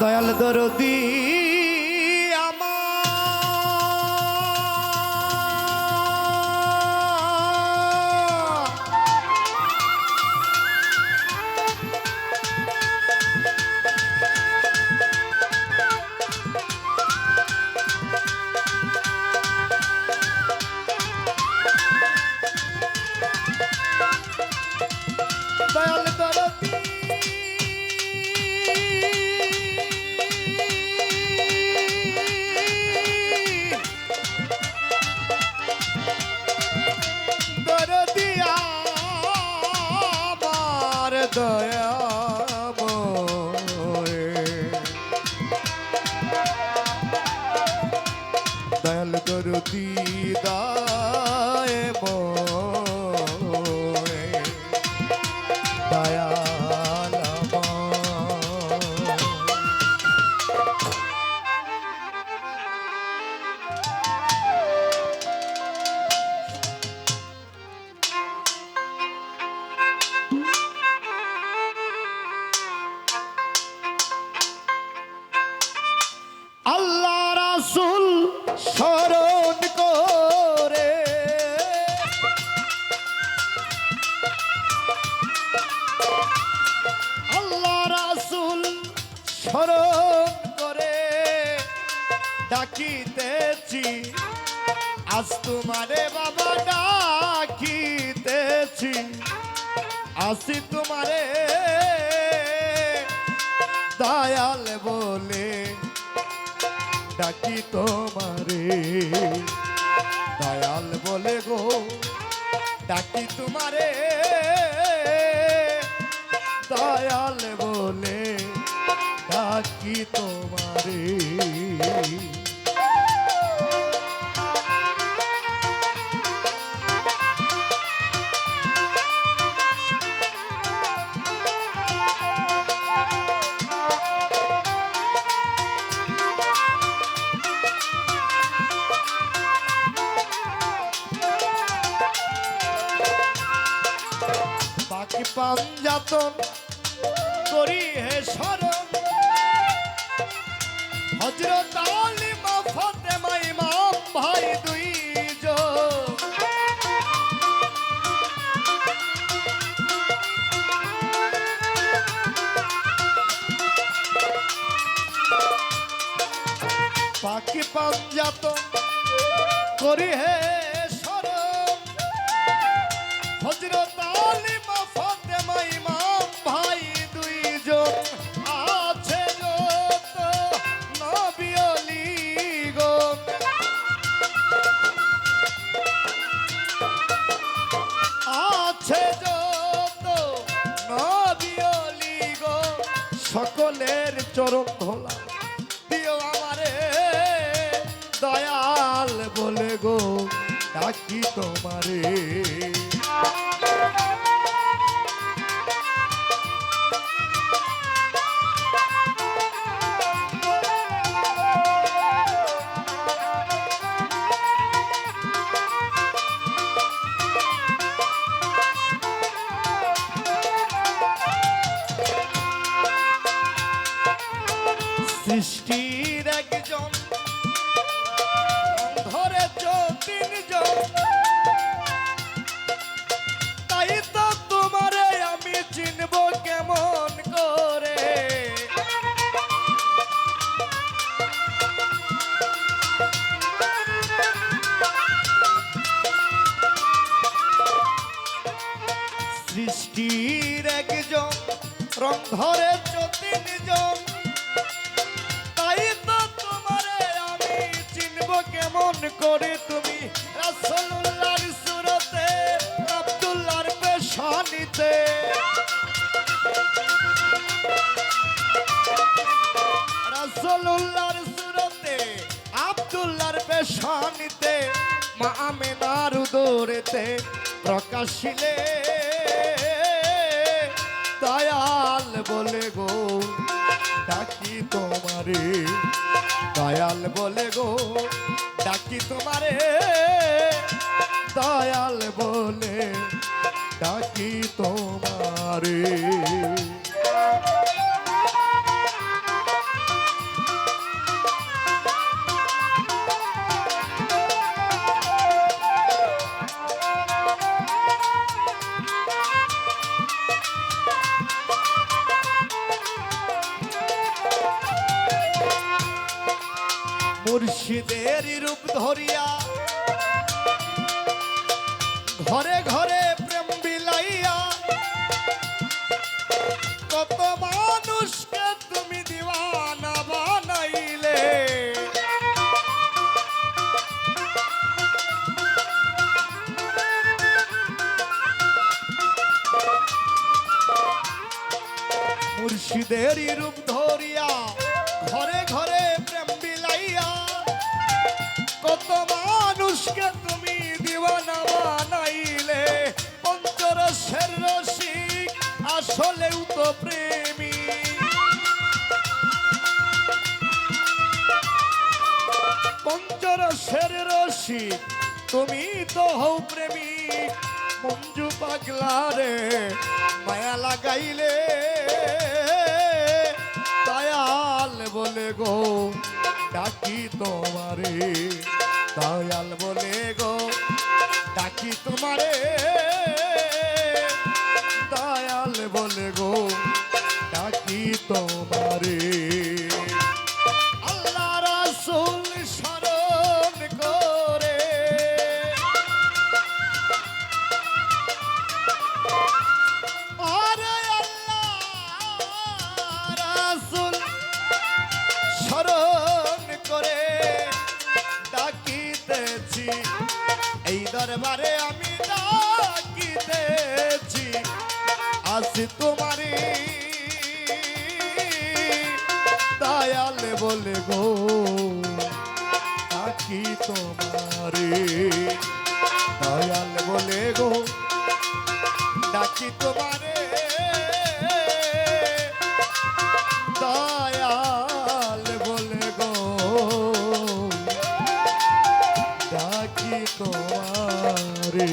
দয়াল দরদি। আমার দয়াময় দয়াল দরদি দায় স্মরণ করে ডাকিতেছি। আজ তোমারে বাবা ডাকিতেছি। আসি তোমারে দয়াল বলে ডাকি তোমারে। দয়াল বলে গো, ডাকি তোমারে। দয়াল ডাকি তোমারে। পাঞ্জাতন করি হে স্মরণ হজরত আলী ফাতেমা ইমাম ভাই দুই পাখি পাঞ্জাতন করি হে স্মরণ হজরত আলী ফাতেমা ইমাম চরণ ধোলা দিও আমারে দয়াল বলে গো ডাকি তোমারে। সৃষ্টির একজন। ধরে তিনজন। তাই তো তোমারে আমি চিনব কেমন করে। সৃষ্টির একজন রং ধরে করে তুমি রাসূলুল্লাহর সুরতে, আব্দুল্লাহর পেশানিতে। রাসূলুল্লাহর সুরতে, আব্দুল্লাহর পেশানিতে মা আমেনার উদরেতে প্রকাশিলে। দয়াল বলে গো, ডাকি তোমারে। দয়াল বলে গো ডাকি তোমারে দয়াল বলে ডাকি তোমারে। মুর্শিদের রূপ ধরিয়া ঘরে ঘরে প্রেম বিলাইয়া, কত মানুষকে তুমি দিওয়ানা বানাইলে। মুর্শিদের রূপ ধরিয়া ঘরে ঘরে কত মানুষকে তুমি দিওয়ানা বানাইলে? পঞ্চরসের রসিক আসলেও তো প্রেমী। পঞ্চরসের রসিক, তুমি তো হও প্রেমিক মঞ্জু পাগলা রে, মায়া লাগাইলে। দয়াল বলে গো ডাকি তোমারে দয়াল বলে গো ডাকি তোমারে। এই দরবারে আমি ডাকিতেছি আসি তোমারে দয়াল বলে গো, ডাকি তোমারে দয়াল বলে গো, ডাকি তোমারে, দয়াল তোমারে।